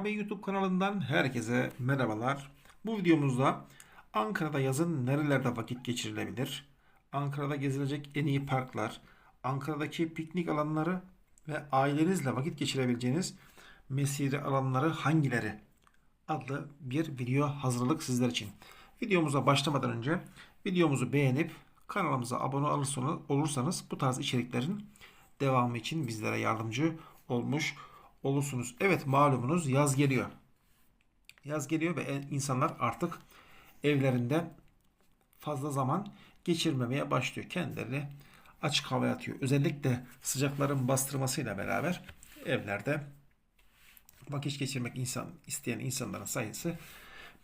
Ankara Bey YouTube kanalından herkese merhabalar. Bu videomuzda Ankara'da yazın nerelerde vakit geçirilebilir? Ankara'da gezilecek en iyi parklar, Ankara'daki piknik alanları ve ailenizle vakit geçirebileceğiniz mesire alanları hangileri? adlı bir video hazırladık sizler için. Videomuza başlamadan önce videomuzu beğenip kanalımıza abone olursanız bu tarz içeriklerin devamı için bizlere yardımcı olmuş olursunuz. Evet malumunuz yaz geliyor. Yaz geliyor ve insanlar artık evlerinde fazla zaman geçirmemeye başlıyor. Kendilerini açık havaya atıyor. Özellikle sıcakların bastırmasıyla beraber evlerde vakit geçirmek insan isteyen insanların sayısı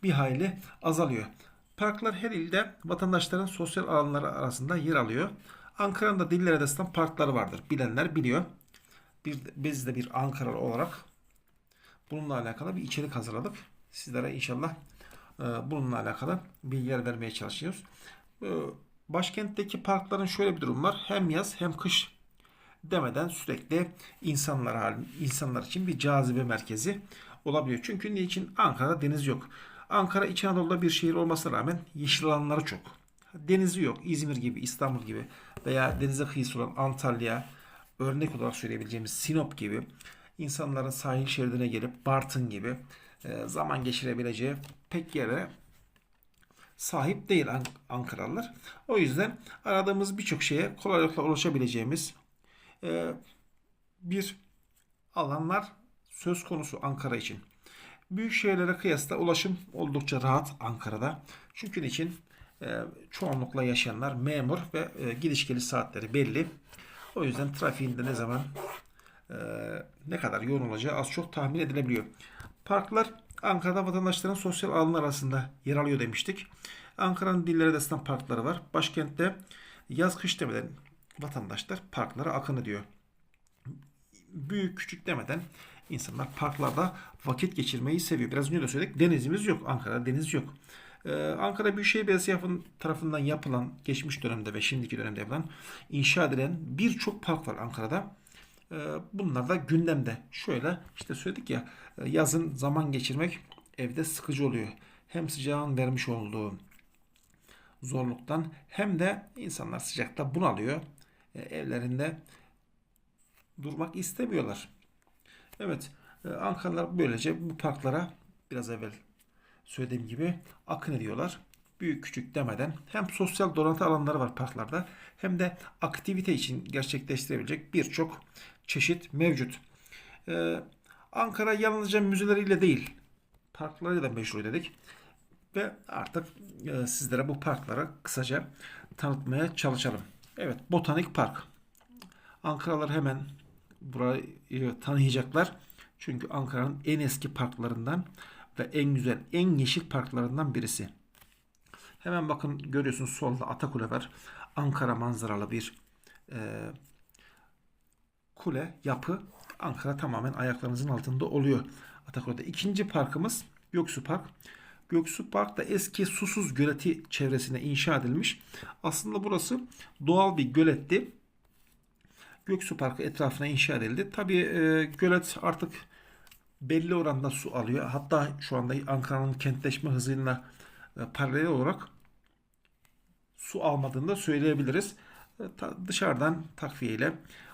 bir hayli azalıyor. Parklar her ilde vatandaşların sosyal alanları arasında yer alıyor. Ankara'nın da Diller Adası'ndan parkları vardır. Bilenler biliyor. Bir, biz de bir Ankaralı olarak bununla alakalı bir içerik hazırladık. Sizlere inşallah e, bununla alakalı bilgiler vermeye çalışıyoruz. E, başkentteki parkların şöyle bir durum var. Hem yaz hem kış demeden sürekli insanlar halin, insanlar için bir cazibe merkezi olabiliyor. Çünkü niçin? Ankara'da deniz yok. Ankara İç Anadolu'da bir şehir olmasına rağmen yeşil alanları çok. Denizi yok. İzmir gibi, İstanbul gibi veya denize kıyısı olan Antalya, örnek olarak söyleyebileceğimiz Sinop gibi insanların sahil şeridine gelip Bartın gibi e, zaman geçirebileceği pek yere sahip değil Ankaralılar. O yüzden aradığımız birçok şeye kolaylıkla ulaşabileceğimiz e, bir alanlar söz konusu Ankara için. Büyük şehirlere kıyasla ulaşım oldukça rahat Ankara'da. Çünkü için e, çoğunlukla yaşayanlar memur ve gidiş geliş saatleri belli. O yüzden trafiğinde ne zaman e, ne kadar yoğun olacağı az çok tahmin edilebiliyor. Parklar Ankara'da vatandaşların sosyal alanlar arasında yer alıyor demiştik. Ankara'nın Dillere Destan parkları var. Başkentte yaz kış demeden vatandaşlar parklara akın ediyor. Büyük küçük demeden insanlar parklarda vakit geçirmeyi seviyor. Biraz önce de söyledik denizimiz yok. Ankara'da deniz yok. Ee, Ankara Büyükşehir Belediyesi tarafından yapılan geçmiş dönemde ve şimdiki dönemde yapılan inşa edilen birçok park var Ankara'da. Ee, bunlar da gündemde. Şöyle işte söyledik ya yazın zaman geçirmek evde sıkıcı oluyor. Hem sıcağın vermiş olduğu zorluktan hem de insanlar sıcakta bunalıyor. E, evlerinde durmak istemiyorlar. Evet, e, Ankaralılar böylece bu parklara biraz evvel söylediğim gibi akın ediyorlar. Büyük küçük demeden hem sosyal donatı alanları var parklarda hem de aktivite için gerçekleştirebilecek birçok çeşit mevcut. Ee, Ankara yalnızca müzeleriyle değil parklarıyla da meşhur dedik. Ve artık e, sizlere bu parkları kısaca tanıtmaya çalışalım. Evet, Botanik Park. Ankaralılar hemen burayı tanıyacaklar. Çünkü Ankara'nın en eski parklarından ve en güzel, en yeşil parklarından birisi. Hemen bakın görüyorsunuz solda Atakule var. Ankara manzaralı bir e, kule, yapı. Ankara tamamen ayaklarınızın altında oluyor. Atakule'de. İkinci parkımız Göksu Park. Göksu Park da eski susuz göleti çevresine inşa edilmiş. Aslında burası doğal bir göletti. Göksu Parkı etrafına inşa edildi. Tabii e, gölet artık belli oranda su alıyor. Hatta şu anda Ankara'nın kentleşme hızıyla e, paralel olarak su almadığını da söyleyebiliriz. E, dışarıdan takviyeyle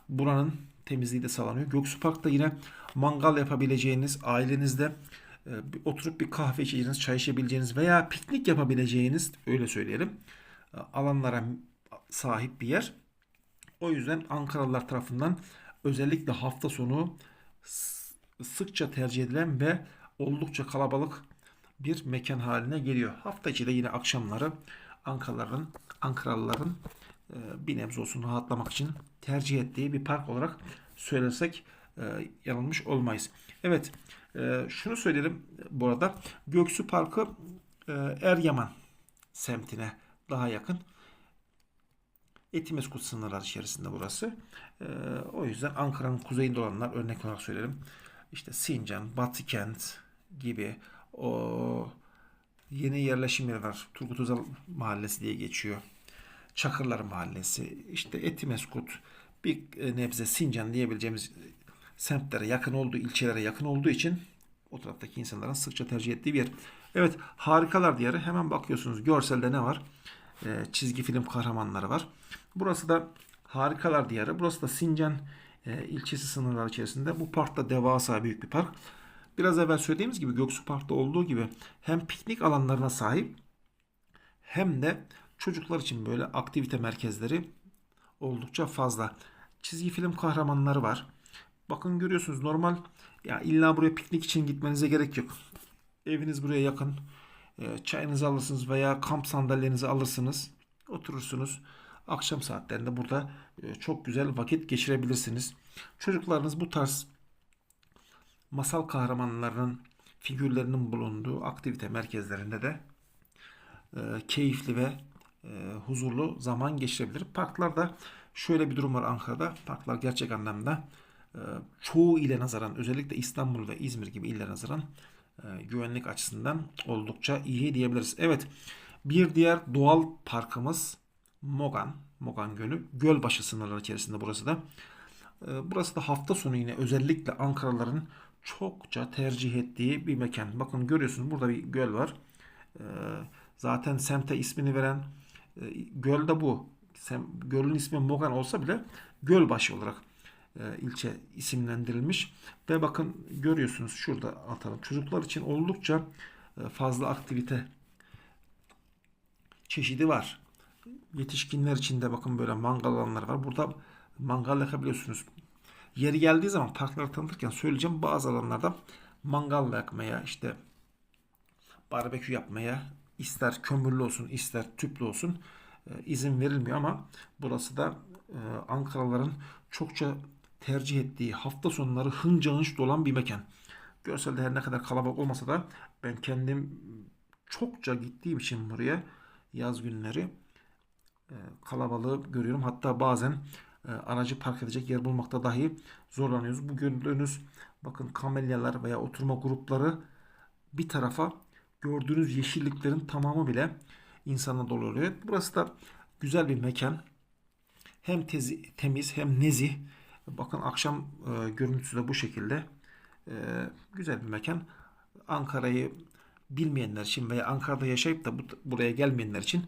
buranın temizliği de sağlanıyor. Göksu Park'ta yine mangal yapabileceğiniz, ailenizde e, oturup bir kahve içeceğiniz, çay içebileceğiniz veya piknik yapabileceğiniz öyle söyleyelim alanlara sahip bir yer. O yüzden Ankaralılar tarafından özellikle hafta sonu sıkça tercih edilen ve oldukça kalabalık bir mekan haline geliyor. Hafta içi de yine akşamları Ankaralıların, Ankaralıların e, bir nebze olsun rahatlamak için tercih ettiği bir park olarak söylersek yanılmış olmayız. Evet, şunu söyleyelim bu arada. Göksu Parkı Eryaman semtine daha yakın. Etimeskut sınırlar içerisinde burası. O yüzden Ankara'nın kuzeyinde olanlar örnek olarak söylerim. İşte Sincan, Batıkent gibi o yeni yerleşim yeri var. Turgut Özal Mahallesi diye geçiyor. Çakırlar Mahallesi, işte Etimeskut, bir nebze Sincan diyebileceğimiz semtlere yakın olduğu, ilçelere yakın olduğu için O taraftaki insanların sıkça tercih ettiği bir yer. Evet harikalar diyarı hemen bakıyorsunuz görselde ne var? Ee, çizgi film kahramanları var. Burası da harikalar diyarı. Burası da Sincan e, ilçesi sınırları içerisinde. Bu park da devasa büyük bir park. Biraz evvel söylediğimiz gibi Göksu Park'ta olduğu gibi hem piknik alanlarına sahip hem de çocuklar için böyle aktivite merkezleri oldukça fazla. Çizgi film kahramanları var. Bakın görüyorsunuz normal ya illa buraya piknik için gitmenize gerek yok. Eviniz buraya yakın. E, Çayınızı alırsınız veya kamp sandalyenizi alırsınız. Oturursunuz. Akşam saatlerinde burada e, çok güzel vakit geçirebilirsiniz. Çocuklarınız bu tarz masal kahramanlarının figürlerinin bulunduğu aktivite merkezlerinde de e, keyifli ve e, huzurlu zaman geçirebilir. Parklarda şöyle bir durum var Ankara'da. Parklar gerçek anlamda e, çoğu ile nazaran özellikle İstanbul ve İzmir gibi iller nazaran güvenlik açısından oldukça iyi diyebiliriz. Evet bir diğer doğal parkımız Mogan. Mogan Gölü. Gölbaşı sınırları içerisinde burası da. E, Burası da hafta sonu yine özellikle Ankaralıların çokça tercih ettiği bir mekan. Bakın görüyorsunuz burada bir göl var. E, Zaten semte ismini veren e, göl de bu. Gölün ismi Mogan olsa bile Gölbaşı olarak e, ilçe isimlendirilmiş. Ve bakın görüyorsunuz şurada atalım. Çocuklar için oldukça e, fazla aktivite çeşidi var. Yetişkinler için de bakın böyle mangal alanları var. Burada mangal yakabiliyorsunuz. Yeri geldiği zaman parkları tanıtırken söyleyeceğim bazı alanlarda mangal yakmaya işte barbekü yapmaya ister kömürlü olsun ister tüplü olsun e, izin verilmiyor ama burası da e, Ankaralıların çokça tercih ettiği hafta sonları hınca hınç dolan bir mekan. Görselde her ne kadar kalabalık olmasa da ben kendim çokça gittiğim için buraya yaz günleri kalabalığı görüyorum. Hatta bazen e, aracı park edecek yer bulmakta dahi zorlanıyoruz. Bu gördüğünüz bakın kamelyalar veya oturma grupları bir tarafa gördüğünüz yeşilliklerin tamamı bile insanla dolu oluyor. Burası da güzel bir mekan. Hem tezi, temiz hem nezih. Bakın akşam e, görüntüsü de bu şekilde. E, güzel bir mekan. Ankara'yı bilmeyenler için veya Ankara'da yaşayıp da bu, buraya gelmeyenler için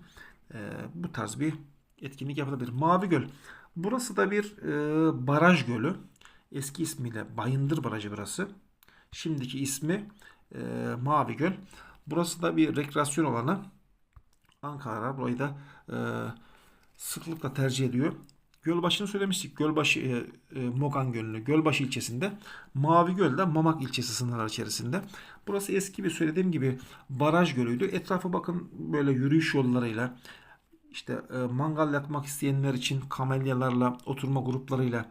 e, bu tarz bir etkinlik yapılabilir. Mavi Göl. Burası da bir e, baraj gölü. Eski ismiyle Bayındır Barajı burası. Şimdiki ismi e, Mavi Göl. Burası da bir rekreasyon alanı. Ankara burayı da e, sıklıkla tercih ediyor. Gölbaşı'nı söylemiştik. Gölbaşı e, e, Mogan Gölü'nü Gölbaşı ilçesinde. Mavi Göl de Mamak ilçesi sınırları içerisinde. Burası eski bir söylediğim gibi baraj gölüydü. Etrafı bakın böyle yürüyüş yollarıyla işte e, mangal yakmak isteyenler için kamelyalarla oturma gruplarıyla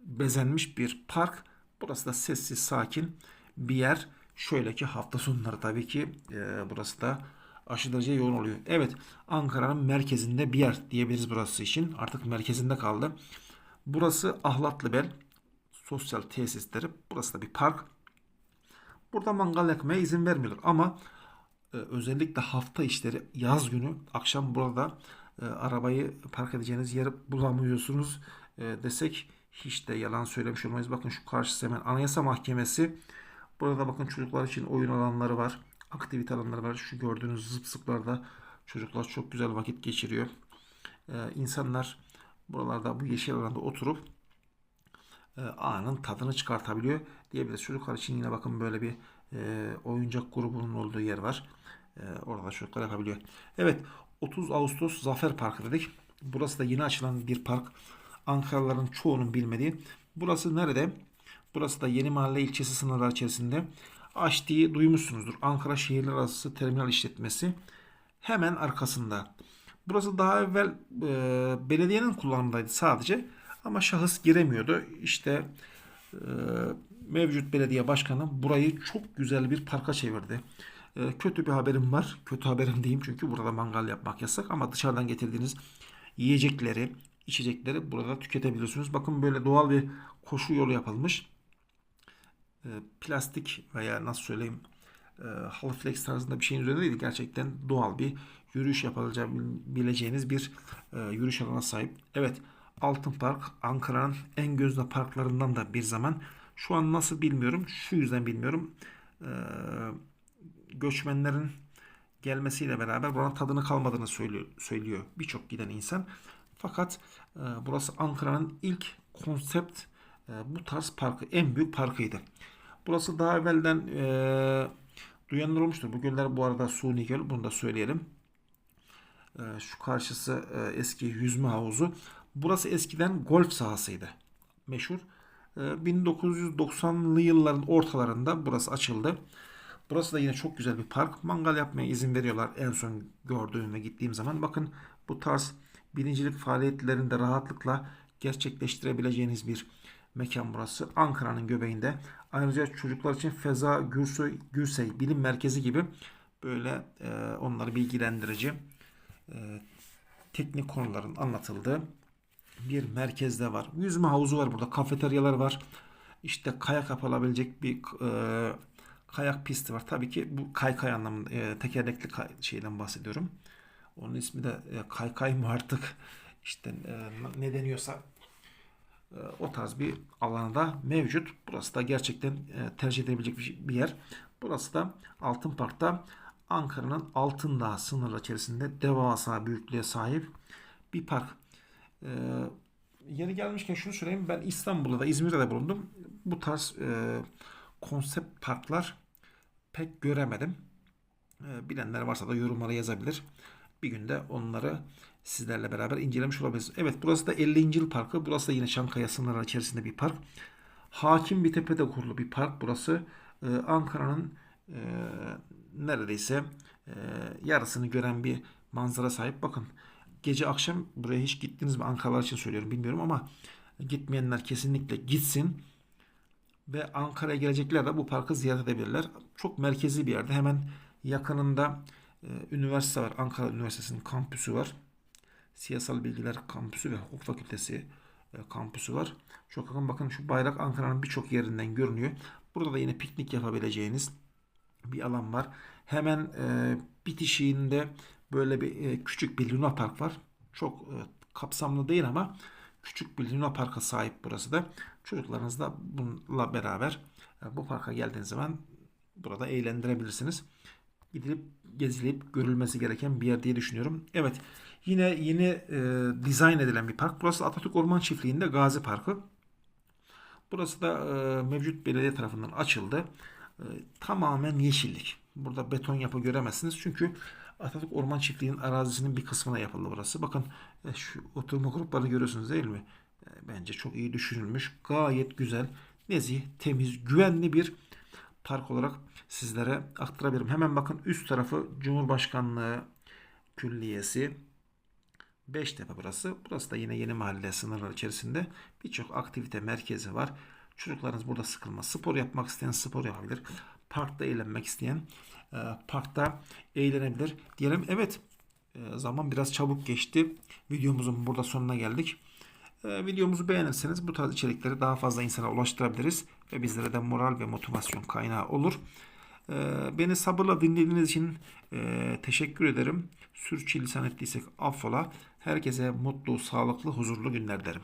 bezenmiş bir park. Burası da sessiz sakin bir yer. Şöyle ki hafta sonları tabii ki e, burası da aşırı derece yoğun oluyor. Evet Ankara'nın merkezinde bir yer diyebiliriz burası için. Artık merkezinde kaldı. Burası Ahlatlıbel sosyal tesisleri. Burası da bir park. Burada mangal yakmaya izin vermiyorlar ama e, özellikle hafta işleri yaz günü akşam burada e, arabayı park edeceğiniz yeri bulamıyorsunuz e, desek hiç de yalan söylemiş olmayız. Bakın şu karşısı hemen Anayasa Mahkemesi. Burada bakın çocuklar için oyun alanları var. Aktivite alanları var. Şu gördüğünüz zıp zıplarda çocuklar çok güzel vakit geçiriyor. E, insanlar buralarda bu yeşil alanda oturup e, anın tadını çıkartabiliyor diyebiliriz. Çocuklar için yine bakın böyle bir e, oyuncak grubunun olduğu yer var. E, orada çocuklar yapabiliyor. Evet 30 Ağustos Zafer Parkı dedik. Burası da yeni açılan bir park. Ankaralıların çoğunun bilmediği. Burası nerede? Burası da Yeni Mahalle ilçesi sınırları içerisinde. Açtiği duymuşsunuzdur. Ankara Şehirler Arası Terminal İşletmesi. Hemen arkasında. Burası daha evvel e, belediyenin kullanımındaydı sadece. Ama şahıs giremiyordu. İşte e, mevcut belediye başkanı burayı çok güzel bir parka çevirdi. E, kötü bir haberim var. Kötü haberim diyeyim çünkü burada mangal yapmak yasak ama dışarıdan getirdiğiniz yiyecekleri, içecekleri burada tüketebilirsiniz. Bakın böyle doğal bir koşu yolu yapılmış. E, plastik veya nasıl söyleyeyim e, halı flex tarzında bir şeyin üzerinde değil. Gerçekten doğal bir yürüyüş yapabileceğiniz bir e, yürüyüş alanına sahip. Evet Altın Park Ankara'nın en gözde parklarından da bir zaman. Şu an nasıl bilmiyorum. Şu yüzden bilmiyorum. e, göçmenlerin gelmesiyle beraber buranın tadını kalmadığını söylüyor, söylüyor birçok giden insan. Fakat e, burası Ankara'nın ilk konsept bu tarz parkı, en büyük parkıydı. Burası daha evvelden e, duyanlar olmuştur. Bu göller bu arada suni göl, bunu da söyleyelim. E, şu karşısı e, eski yüzme havuzu. Burası eskiden golf sahasıydı. Meşhur. E, 1990'lı yılların ortalarında burası açıldı. Burası da yine çok güzel bir park. Mangal yapmaya izin veriyorlar en son gördüğüm ve gittiğim zaman. Bakın bu tarz birincilik faaliyetlerini de rahatlıkla gerçekleştirebileceğiniz bir mekan burası. Ankara'nın göbeğinde. Ayrıca çocuklar için Feza Gürsey, Gürsey Bilim Merkezi gibi böyle e, onları bilgilendirici e, teknik konuların anlatıldığı bir merkezde var. Yüzme havuzu var burada. Kafeteryalar var. İşte kayak yapılabilecek bir e, kayak pisti var. Tabii ki bu kaykay anlamında e, tekerlekli kay- şeyden bahsediyorum. Onun ismi de e, kaykay mı artık işte e, ne deniyorsa o tarz bir alanda mevcut. Burası da gerçekten e, tercih edilebilecek bir- bir yer. Burası da Altın Park'ta Ankara'nın Altındağ sınırları içerisinde devasa büyüklüğe sahip bir park. E, yeri gelmişken şunu söyleyeyim. Ben İstanbul'da da İzmir'de de bulundum. Bu tarz e, konsept parklar pek göremedim. E, bilenler varsa da yorumlara yazabilir. Bir günde onları sizlerle beraber incelemiş olabiliriz. Evet burası da 50. yıl parkı. Burası da yine Çankaya sınırları içerisinde bir park. Hakim bir tepede kurulu bir park burası. E, Ankara'nın e, neredeyse e, yarısını gören bir manzara sahip. Bakın gece akşam buraya hiç gittiniz mi? Ankaralılar için söylüyorum bilmiyorum ama gitmeyenler kesinlikle gitsin. Ve Ankara'ya gelecekler de bu parkı ziyaret edebilirler. Çok merkezi bir yerde. Hemen yakınında üniversite var. Ankara Üniversitesi'nin kampüsü var. Siyasal Bilgiler Kampüsü ve Hukuk Fakültesi e, kampüsü var. Çok yakın bakın şu bayrak Ankara'nın birçok yerinden görünüyor. Burada da yine piknik yapabileceğiniz bir alan var. Hemen e, bitişiğinde böyle bir e, küçük bir Luna Park var. Çok e, kapsamlı değil ama küçük bir Luna Park'a sahip burası da. Çocuklarınız da bununla beraber e, bu parka geldiğiniz zaman burada eğlendirebilirsiniz. Gidilip gezilip görülmesi gereken bir yer diye düşünüyorum. Evet yine yeni e, dizayn edilen bir park. Burası Atatürk Orman Çiftliği'nde Gazi Parkı. Burası da e, mevcut belediye tarafından açıldı. E, tamamen yeşillik. Burada beton yapı göremezsiniz. Çünkü Atatürk Orman Çiftliği'nin arazisinin bir kısmına yapıldı burası. Bakın e, şu oturma gruplarını görüyorsunuz değil mi? E, bence çok iyi düşünülmüş. Gayet güzel, nezih, temiz, güvenli bir park olarak sizlere aktarabilirim. Hemen bakın üst tarafı Cumhurbaşkanlığı Külliyesi. Beştepe burası. Burası da yine yeni mahalle sınırları içerisinde birçok aktivite merkezi var. Çocuklarınız burada sıkılmaz. Spor yapmak isteyen spor yapabilir. Parkta eğlenmek isteyen e, parkta eğlenebilir. Diyelim evet e, zaman biraz çabuk geçti. Videomuzun burada sonuna geldik. E, videomuzu beğenirseniz bu tarz içerikleri daha fazla insana ulaştırabiliriz ve bizlere de moral ve motivasyon kaynağı olur. E, beni sabırla dinlediğiniz için e, teşekkür ederim. Sürçülisan ettiysek affola. Herkese mutlu, sağlıklı, huzurlu günler derim.